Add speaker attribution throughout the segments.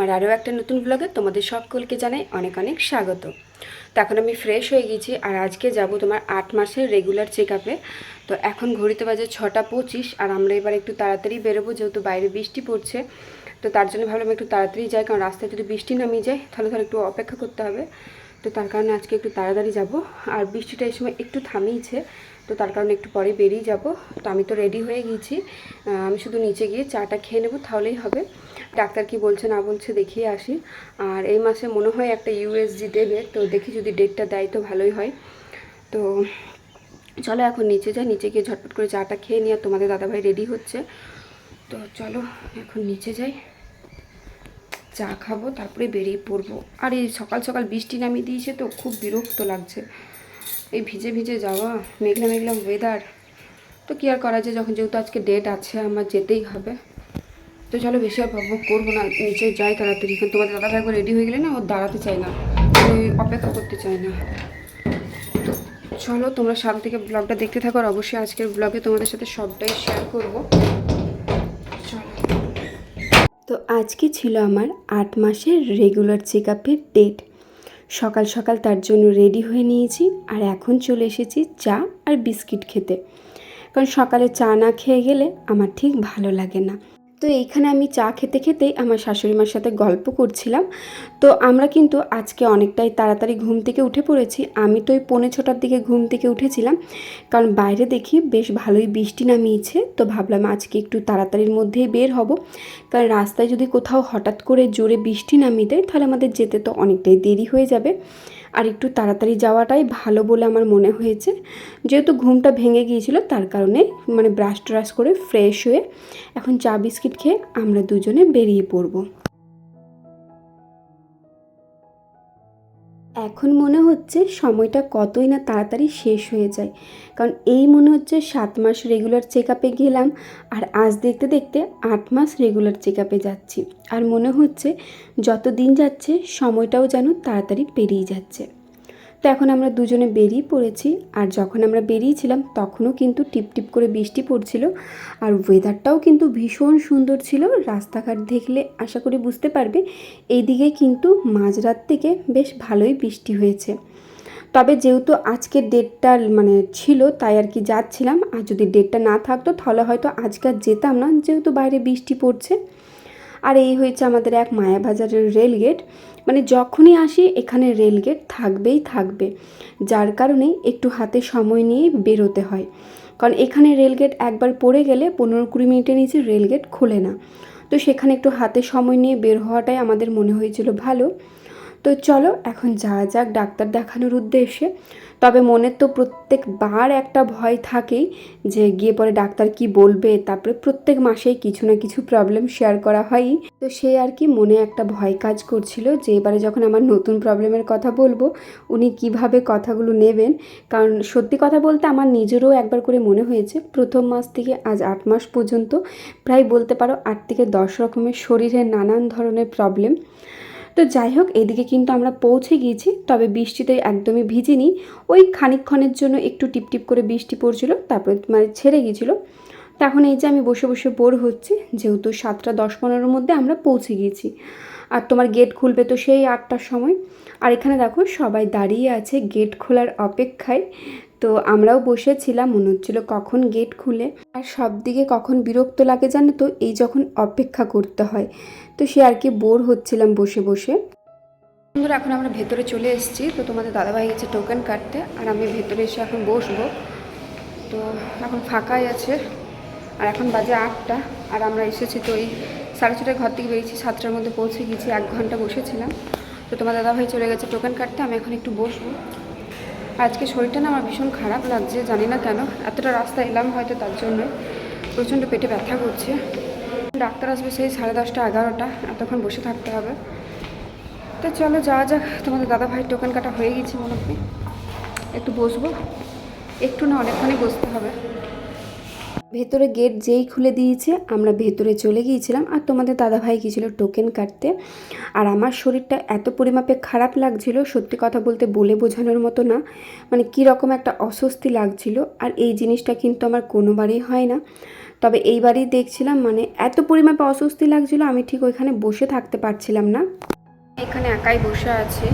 Speaker 1: আমার আরও একটা নতুন ব্লগে তোমাদের সকলকে জানাই অনেক অনেক স্বাগত। তো এখন আমি ফ্রেশ হয়ে গেছি আর আজকে যাব তোমার আট মাসের রেগুলার চেক আপে তো এখন ঘড়িতে বাজে ছটা পঁচিশ আর আমরা এবার একটু তাড়াতাড়ি বেরোবো যেহেতু বাইরে বৃষ্টি পড়ছে। তো তার জন্য ভাবলাম একটু তাড়াতাড়ি যাই কারণ রাস্তায় যদি বৃষ্টি নামিয়ে যায় তাহলে তাহলে একটু অপেক্ষা করতে হবে। তো তার কারণে আজকে একটু তাড়াতাড়ি যাব। আর বৃষ্টিটা এই সময় একটু থামিয়েছে। তো তার কারণে একটু পরে বেরিয়ে যাব। তো আমি তো রেডি হয়ে গিয়েছি। আমি শুধু নিচে গিয়ে চাটা খেয়ে নেব, তাহলেই হবে। ডাক্তার কি বলছে না বলছে দেখিয়ে আসি। আর এই মাসে মনে হয় একটা ইউএসজি দেবে, তো দেখি যদি ডেটটা দেয় তো ভালোই হয়। তো চলো এখন নিচে যাই, নিচে গিয়ে ঝটপট করে চাটা খেয়ে নিয়ে আর তোমাদের দাদাভাই রেডি হচ্ছে। তো চলো এখন নিচে যাই। চা খাব, তারপরে বেরিয়ে পড়ব। আর এই সকাল সকাল বৃষ্টি নামিয়ে দিয়েছে তো, খুব বিরক্ত লাগছে। এই ভিজে ভিজে যাওয়া, মেঘলা মেঘলা ওয়েদার তো কি আর করা যায়? যখন যেহেতু আজকে ডেট আছে, আমার যেতেই হবে। তো চলো বেশি আর বকবক করব না, নিচে যাই তাড়াতাড়ি। কারণ তোমাদের দাদা ভাই রেডি হয়ে গেলে না, ও দাঁড়াতে চায় না। অপেক্ষা করতে চায় না। তো চলো তোমরা সাল থেকে ব্লগটা দেখতে থাকো, আর অবশ্যই আজকের ব্লগে তোমাদের সাথে সবটাই শেয়ার করব। তো আজকে ছিল আমার আট মাসের রেগুলার চেক আপের ডেট সকাল সকাল তার জন্য রেডি হয়ে নিয়েছি আর এখন চলে এসেছি চা আর বিস্কিট খেতে। কারণ সকালে চা না খেয়ে গেলে আমার ঠিক ভালো লাগে না। তো এইখানে আমি চা খেতে খেতেই আমার শাশুড়ি মার সাথে গল্প করছিলাম। তো আমরা কিন্তু আজকে অনেকটাই তাড়াতাড়ি ঘুম থেকে উঠে পড়েছি। আমি তো ওই পৌনে ছটার দিকে ঘুম থেকে উঠেছিলাম। কারণ বাইরে দেখি বেশ ভালোই বৃষ্টি নামিয়েছে। তো ভাবলাম আজকে একটু তাড়াতাড়ির মধ্যেই বের হব। কারণ রাস্তায় যদি কোথাও হঠাৎ করে জোরে বৃষ্টি নামিয়ে দেয়, তাহলে আমাদের যেতে তো অনেকটাই দেরি হয়ে যাবে। আর একটু তাড়াতাড়ি যাওয়াটাই ভালো বলে আমার মনে হয়েছে। যেহেতু ঘুমটা ভেঙে গিয়েছিল, তার কারণে মানে ব্রাশ ট্রাশ করে ফ্রেশ হয়ে এখন চা বিস্কিট খেয়ে আমরা দুজনে বেরিয়ে পড়ব। এখন মনে হচ্ছে সময়টা কতই না তাড়াতাড়ি শেষ হয়ে যায়। কারণ এই মনে হচ্ছে সাত মাস রেগুলার চেক আপে গেলাম আর আজ দেখতে দেখতে আট মাস রেগুলার চেক আপে যাচ্ছি। আর মনে হচ্ছে যত দিন যাচ্ছে সময়টাও যেন তাড়াতাড়ি পেরিয়ে যাচ্ছে। তো এখন আমরা দুজনে বেরিয়ে পড়েছি। আর যখন আমরা বেরিয়েছিলাম, তখনও কিন্তু টিপ টিপ করে বৃষ্টি পড়ছিল। আর ওয়েদারটাও কিন্তু ভীষণ সুন্দর ছিল। রাস্তাঘাট দেখলে, আশা করি বুঝতে পারবে, এইদিকে কিন্তু মাঝরাত থেকে বেশ ভালোই বৃষ্টি হয়েছে। তবে যেহেতু আজকের ডেটটা মানে ছিল, তাই আর কি যাচ্ছিলাম। আর যদি ডেটটা না থাকতো, তাহলে হয়তো আজকে যেতাম না, যেহেতু বাইরে বৃষ্টি পড়ছে। আর এই হয়েছে আমাদের এক মায়াবাজারের রেলগেট মানে যখনই আসি, এখানে রেলগেট থাকবেই থাকবে। যার কারণে একটু হাতে সময় নিয়ে বেরোতে হয়। কারণ এখানে রেলগেট একবার পড়ে গেলে পনেরো কুড়ি মিনিটের নিচে রেলগেট খোলে না। তো সেখানে একটু হাতে সময় নিয়ে বের হওয়াটাই আমাদের মনে হয়েছিল ভালো। তো চলো, এখন যাওয়া যাক ডাক্তার দেখানোর উদ্দেশ্যে। তবে মনের তো প্রত্যেকবার একটা ভয় থাকেই যে গিয়ে পরে ডাক্তার কি বলবে, তারপরে প্রত্যেক মাসেই কিছু না কিছু প্রবলেম শেয়ার করা হয়ই। তো সে আর কি মনে একটা ভয় কাজ করছিল যে এবারে যখন আমার নতুন প্রবলেমের কথা বলব, উনি কীভাবে কথাগুলো নেবেন। কারণ সত্যি কথা বলতে আমার নিজেরও একবার করে মনে হয়েছে, প্রথম মাস থেকে আজ আট মাস পর্যন্ত, প্রায় বলতে পারো আট থেকে দশ রকমের শরীরের নানান ধরনের প্রবলেম তো যাই হোক, এদিকে কিন্তু আমরা পৌঁছে গিয়েছি, তবে বৃষ্টিতে একদমই ভিজিনি। ওই খানিকক্ষণের জন্য একটু টিপটিপ করে বৃষ্টি পড়ছিল, তারপরে মানে ছেড়ে গিয়েছিল। তো এখন এই যে আমি বসে বসে বোর হচ্ছি, যেহেতু সাতটা দশ পনেরোর মধ্যে আমরা পৌঁছে গিয়েছি। আর তোমার গেট খুলবে তো সেই আটটার সময়। আর এখানে দেখো, সবাই দাঁড়িয়ে আছে গেট খোলার অপেক্ষায়। তো আমরাও বসেছিলাম, মনে হচ্ছিল কখন গেট খুলে। আর সব দিকে কখন বিরক্ত লাগে জানো তো, এই যখন অপেক্ষা করতে হয়। তো সে আর কি বোর হচ্ছিলাম বসে বসে। বন্ধুরা, এখন আমরা ভেতরে চলে এসেছি। তো তোমাদের দাদাভাই গেছে টোকেন কাটতে, আর আমি ভেতরে এসে এখন বসবো। তো এখন ফাঁকাই আছে। আর এখন বাজে আটটা, আর আমরা এসেছি তো এই সাড়ে ছটায় ঘর থেকে বেরিয়েছি, সাতটার মধ্যে পৌঁছে গেছি এক ঘণ্টা বসেছিলাম। তো তোমার দাদাভাই চলে গেছে টোকেন কাটতে, আমি এখন একটু বসবো। আজকে শরীরটা না আমার ভীষণ খারাপ লাগছে, জানি না কেন। এতটা রাস্তা এলাম হয়তো তার জন্য। প্রচণ্ড পেটে ব্যথা করছে। ডাক্তার আসবে সেই সাড়ে দশটা, এগারোটা, এতক্ষণ বসে থাকতে হবে। তো চলো যাওয়া যাক, তোমাদের দাদা ভাই টোকেন কাটা হয়ে গেছে মনে হয়। একটু বসবো। একটু না অনেকক্ষণই বসতে হবে। ভেতরে গেট যেই খুলে দিয়েছে, আমরা ভেতরে চলে গিয়েছিলাম। আর তোমাদের দাদাভাই গিয়েছিল টোকেন কাটতে। আর আমার শরীরটা এত পরিমাপে খারাপ লাগছিল, সত্যি কথা বলতে বলে বোঝানোর মতো না। মানে কী রকম একটা অস্বস্তি লাগছিল। আর এই জিনিসটা কিন্তু আমার কোনোবারই হয় না। তবে এইবারই দেখছিলাম মানে এত পরিমাপে অস্বস্তি লাগছিল, আমি ঠিক ওইখানে বসে থাকতে পারছিলাম না। এখানে একাই বসে আছি।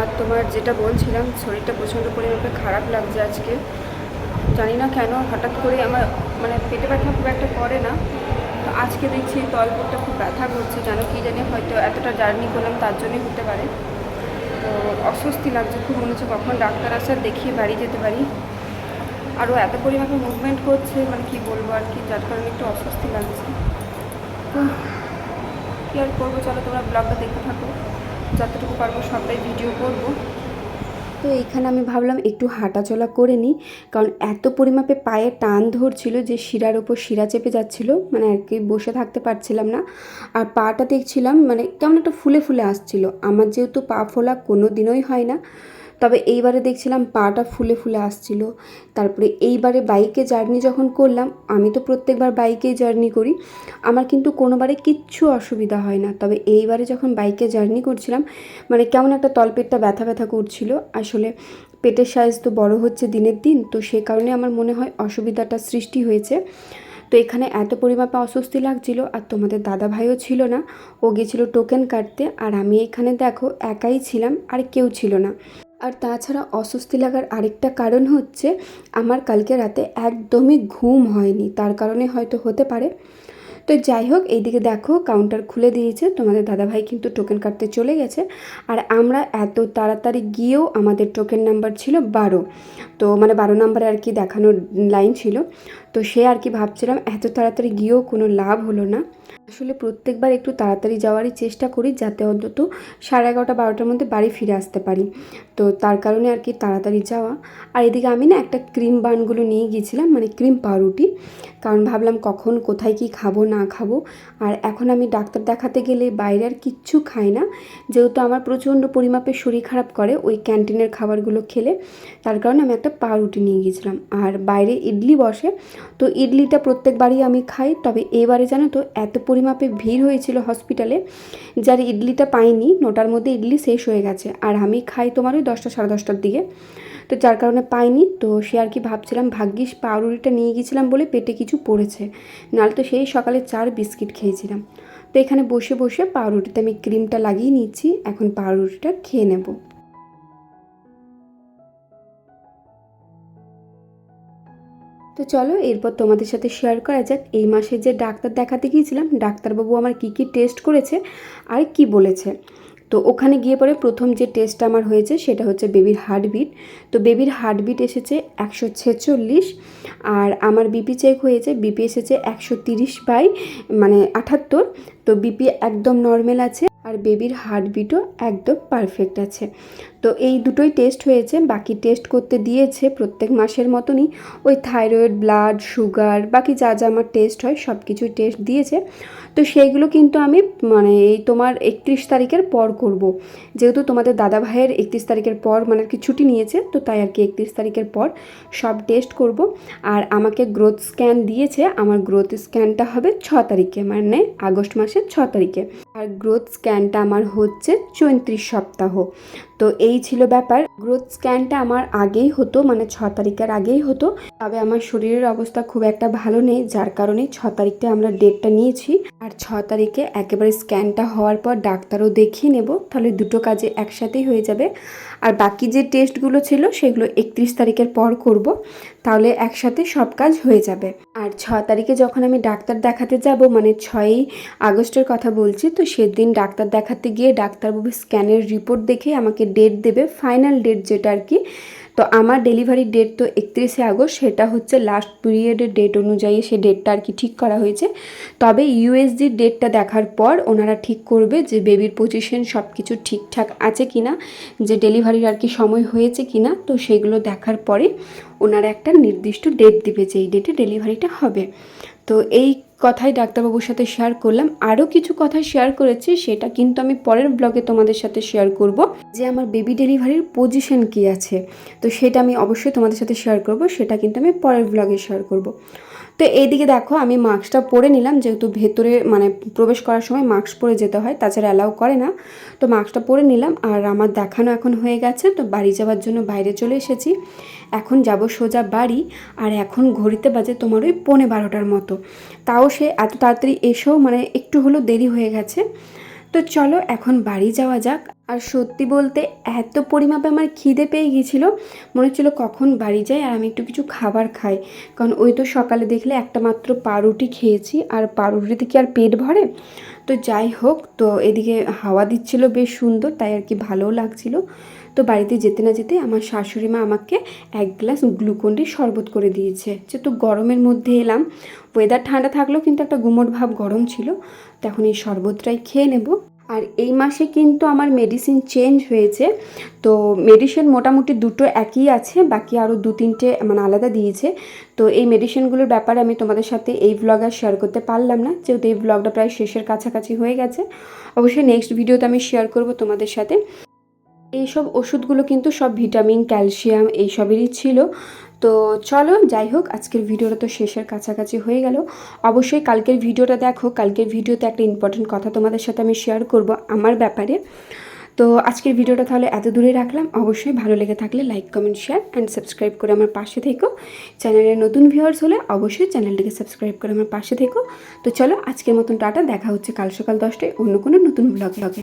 Speaker 1: আর তোমার যেটা বলছিলাম, শরীরটা প্রচণ্ড পরিমাপে খারাপ লাগছে আজকে। জানি না কেন, হঠাৎ করে আমার মানে পেটে ব্যথা খুব একটা করে না। তো আজকে দেখছি তলপটটা খুব ব্যথা করছে, জানো কি জানি, হয়তো এতটা জার্নি করলাম তার জন্যই হতে পারে। তো অস্বস্তি লাগছে, খুব মনে হচ্ছে কখন ডাক্তার আসার দেখিয়ে বাড়ি যেতে পারি। আরও এত পরিমাণে মুভমেন্ট করছে মানে কি বলব আর কি, যার কারণে একটু অস্বস্তি লাগছে। তো কী আর করব, চলো তোমরা ব্লগটা দেখতে থাকো। যতটুকু পারব সবটাই ভিডিও করব। তো এইখানে আমি ভাবলাম একটু হাঁটাচলা করে নিই। কারণ এত পরিমাপে পায়ে টান ধরছিল যে শিরার ওপর শিরা চেপে যাচ্ছিল মানে আর কি বসে থাকতে পারছিলাম না। আর পাটা দেখছিলাম মানে কেমন একটা ফুলে ফুলে আসছিল। আমার যেহেতু পা ফোলা কোনো দিনই হয় না। তবে এইবারে দেখছিলাম পাটা ফুলে ফুলে আসছিল। তারপরে এইবারে বাইকে জার্নি যখন করলাম, আমি তো প্রত্যেকবার বাইকেই জার্নি করি। আমার কিন্তু কোনোবারে কিচ্ছু অসুবিধা হয় না। তবে এইবারে যখন বাইকে জার্নি করছিলাম মানে কেমন একটা তলপেটটা ব্যথা ব্যথা করছিল। আসলে পেটের সাইজ তো বড় হচ্ছে দিনের দিন, তো সে কারণে আমার মনে হয় অসুবিধাটা সৃষ্টি হয়েছে। তো এখানে এত পরিমাপে অস্বস্তি লাগছিল আর তোমাদের দাদা ভাইও ছিল না। ও গেছিল টোকেন কাটতে, আর আমি এখানে দেখো একাই ছিলাম, আর কেউ ছিল না। আর তাছাড়া অস্বস্তি লাগার আরেকটা কারণ হচ্ছে আমার কালকে রাতে একদমই ঘুম হয়নি। তার কারণে হয়তো হতে পারে। তো যাই হোক, এইদিকে দেখো কাউন্টার খুলে দিয়েছে। তোমাদের দাদাভাই কিন্তু টোকেন কাটতে চলে গেছে। আর আমরা এত তাড়াতাড়ি গিয়েও আমাদের টোকেন নাম্বার ছিল বারো। তো মানে বারো নাম্বারে আর কি দেখানোর লাইন ছিল। তো সে আর কি ভাবছিলাম, এত তাড়াতাড়ি গিয়েও কোনো লাভ হলো না। আসলে প্রত্যেকবার একটু তাড়াতাড়ি যাওয়ারই চেষ্টা করি যাতে অন্তত সাড়ে এগারোটা, বারোটার মধ্যে বাড়ি ফিরে আসতে পারি। তো তার কারণে আর কি তাড়াতাড়ি যাওয়া। আর এদিকে আমি না একটা ক্রিম বানগুলো নিয়ে গিয়েছিলাম মানে ক্রিম পাউরুটি। কারণ ভাবলাম কখন, কোথায় কি খাব, না খাব। আর এখন আমি ডাক্তার দেখাতে গেলে বাইরে আর কিচ্ছু খাই না। যেহেতু আমার প্রচণ্ড পরিমাপে শরীর খারাপ করে ওই ক্যান্টিনের খাবারগুলো খেলে, তার কারণে আমি একটা পাউরুটি নিয়ে গিয়েছিলাম। আর বাইরে ইডলি বসে, তো ইডলিটা প্রত্যেকবারই আমি খাই। তবে এবারে জানো তো, এত পরিমাপে ভিড় হয়েছিল হসপিটালে, যার ইডলিটা পাইনি, নটার মধ্যে ইডলি শেষ হয়ে গেছে। আর আমি খাই তোমার ওই দশটা, সাড়ে দশটার দিকে। তো যার কারণে পাইনি, তো সে আর কি ভাবছিলাম, ভাগ্যিস পাউরুটিটা নিয়ে গেছিলাম বলে পেটে কিছু পড়েছে। নাহলে তো সেই সকালে চার বিস্কিট খেয়েছিলাম। তো এখানে বসে বসে পাউরুটিতে আমি ক্রিমটা লাগিয়ে নিচ্ছি, এখন পাউরুটিটা খেয়ে নেব। তো চলো, এরপর তোমাদের সাথে শেয়ার করা যাক। এই মাসে যে ডাক্তার দেখাতে গিয়েছিলাম, ডাক্তারবাবু আমার কি কি টেস্ট করেছে আর কি বলেছে। তো ওখানে গিয়ে পরে প্রথম যে টেস্টটা আমার হয়েছে, সেটা হচ্ছে বেবির হার্টবিট তো বেবির হার্টবিট এসেছে একশো ছেচল্লিশ আর আমার বিপি চেক হয়েছে বিপি এসেছে একশো তিরিশ বাই মানে আটাত্তর তো বিপি একদম নর্মাল আছে। আর বেবির হার্টবিটও একদম পারফেক্ট আছে। তো এই দুটোই টেস্ট হয়েছে, বাকি টেস্ট করতে দিয়েছে প্রত্যেক মাসের মতনই। ওই থাইরয়েড ব্লাড সুগার বাকি যা যা আমার টেস্ট হয় সব কিছুই টেস্ট দিয়েছে। তো সেইগুলো কিন্তু আমি মানে এই তোমার একত্রিশ তারিখের পর করব। যেহেতু তোমাদের দাদা ভাইয়ের একত্রিশ তারিখের পর মানে আর কি ছুটি নিয়েছে, তো তাই আর কি একত্রিশ তারিখের পর সব টেস্ট করব। আর আমাকে গ্রোথ স্ক্যান দিয়েছে, আমার গ্রোথ স্ক্যানটা হবে ছ তারিখে মানে আগস্ট মাসের ছ তারিখে। আর গ্রোথ স্ক্যানটা আমার হচ্ছে চৌত্রিশ সপ্তাহ। তো এই ছিল ব্যাপার। গ্রোথ স্ক্যানটা আমার আগেই হতো মানে ছ তারিখের আগেই হতো। তবে আমার শরীরের অবস্থা খুব একটা ভালো নেই, যার কারণে ছ তারিখে আমরা ডেটটা নিয়েছি। আর ছ তারিখে একেবারে স্ক্যানটা হওয়ার পর ডাক্তারও দেখিয়ে নেব, তাহলে দুটো কাজে একসাথেই হয়ে যাবে। আর বাকি যে টেস্টগুলো ছিল, সেগুলো একত্রিশ তারিখের পর করব, তাহলে একসাথে সব কাজ হয়ে যাবে। আর ছ তারিখে যখন আমি ডাক্তার দেখাতে যাব মানে ছয়ই আগস্টের কথা বলছি, তো সেদিন ডাক্তার দেখাতে গিয়ে ডাক্তারবাবু স্ক্যানের রিপোর্ট দেখে আমাকে ডেট দেবে ফাইনাল ডেট যেটা আর কি। তো আমার ডেলিভারি ডেট তো একত্রিশে আগস্ট, সেটা হচ্ছে লাস্ট পিরিয়ডের ডেট অনুযায়ী সে ডেটটা আর কি ঠিক করা হয়েছে। তবে ইউএসজির ডেটটা দেখার পর ওনারা ঠিক করবে যে বেবির পজিশন সব কিছু ঠিকঠাক আছে কি না যে ডেলিভারির আর কি সময় হয়েছে কি না তো সেগুলো দেখার পরে ওনারা একটা নির্দিষ্ট ডেট দিবে যে এই ডেটে ডেলিভারিটা হবে। তো এই কথাই ডাক্তারবাবুর সাথে শেয়ার করলাম। আরও কিছু কথা শেয়ার করেছি, সেটা কিন্তু আমি পরের ব্লগে তোমাদের সাথে শেয়ার করব। যে আমার বেবি ডেলিভারির পজিশন কি আছে, তো সেটা আমি অবশ্যই তোমাদের সাথে শেয়ার করব, সেটা কিন্তু আমি পরের ব্লগে শেয়ার করব। তো এইদিকে দেখো, আমি মাস্কটা পরে নিলাম, যেহেতু ভেতরে মানে প্রবেশ করার সময় মাস্ক পরে যেতে হয়, তাছাড়া অ্যালাউ করে না। তো মাস্কটা পরে নিলাম, আর আমার দেখানো এখন হয়ে গেছে, তো বাড়ি যাওয়ার জন্য বাইরে চলে এসেছি। এখন যাব সোজা বাড়ি, আর এখন ঘড়িতে বাজে তোমার ওই পৌনে বারোটার মতো। তাও সে এত তাড়াতাড়ি এসেও মানে একটু হলেও দেরি হয়ে গেছে। তো চলো এখন বাড়ি যাওয়া যাক। আর সত্যি বলতে এত পরিমাপে আমার খিদে পেয়ে গিয়েছিল মনে হচ্ছিল কখন বাড়ি যাই আর আমি একটু কিছু খাবার খাই। কারণ ওই তো সকালে দেখলে একটা মাত্র পাউরুটি খেয়েছি, আর পাউরুটিতে কি আর পেট ভরে। তো যাই হোক, তো এদিকে হাওয়া দিচ্ছিল বেশ সুন্দর, তাই আর কি ভালোও লাগছিল। তো বাড়িতে যেতে না যেতে আমার শাশুড়ি মা আমাকে এক গ্লাস গ্লুকন্ডি শরবত করে দিয়েছে। যেহেতু গরমের মধ্যে এলাম ওয়েদার ঠান্ডা থাকলেও কিন্তু একটা গুমোট ভাব গরম ছিল, তো এখন এই শরবতটাই খেয়ে নেব। আর এই মাসে কিন্তু আমার মেডিসিন চেঞ্জ হয়েছে, তো মেডিসিন মোটামুটি দুটো একই আছে, বাকি আরও দু তিনটে মানে আলাদা দিয়েছে। তো এই মেডিসিনগুলোর ব্যাপারে আমি তোমাদের সাথে এই ব্লগ আর শেয়ার করতে পারলাম না, যেহেতু এই ব্লগটা প্রায় শেষের কাছাকাছি হয়ে গেছে। অবশ্যই নেক্সট ভিডিওতে আমি শেয়ার করব তোমাদের সাথে। এইসব ওষুধগুলো কিন্তু সব ভিটামিন, ক্যালসিয়াম এইসবেরই ছিল। তো চলো, যাই হোক, আজকের ভিডিওটা তো শেষের কাছাকাছি হয়ে গেল। অবশ্যই কালকের ভিডিওটা দেখো। কালকের ভিডিওতে একটা ইম্পর্টেন্ট কথা তোমাদের সাথে আমি শেয়ার করব আমার ব্যাপারে। তো আজকের ভিডিওটা তাহলে এত দূরে রাখলাম। অবশ্যই ভালো লেগে থাকলে like comment share and subscribe করে আমার পাশে থেকো। চ্যানেলের নতুন ভিউয়ার্স হলে অবশ্যই চ্যানেলটিকে সাবস্ক্রাইব করে আমার পাশে থেকো। তো চলো, আজকের মতন টাটা। দেখা হচ্ছে কাল সকাল দশটায় অন্য কোনো নতুন ব্লগ ব্লগে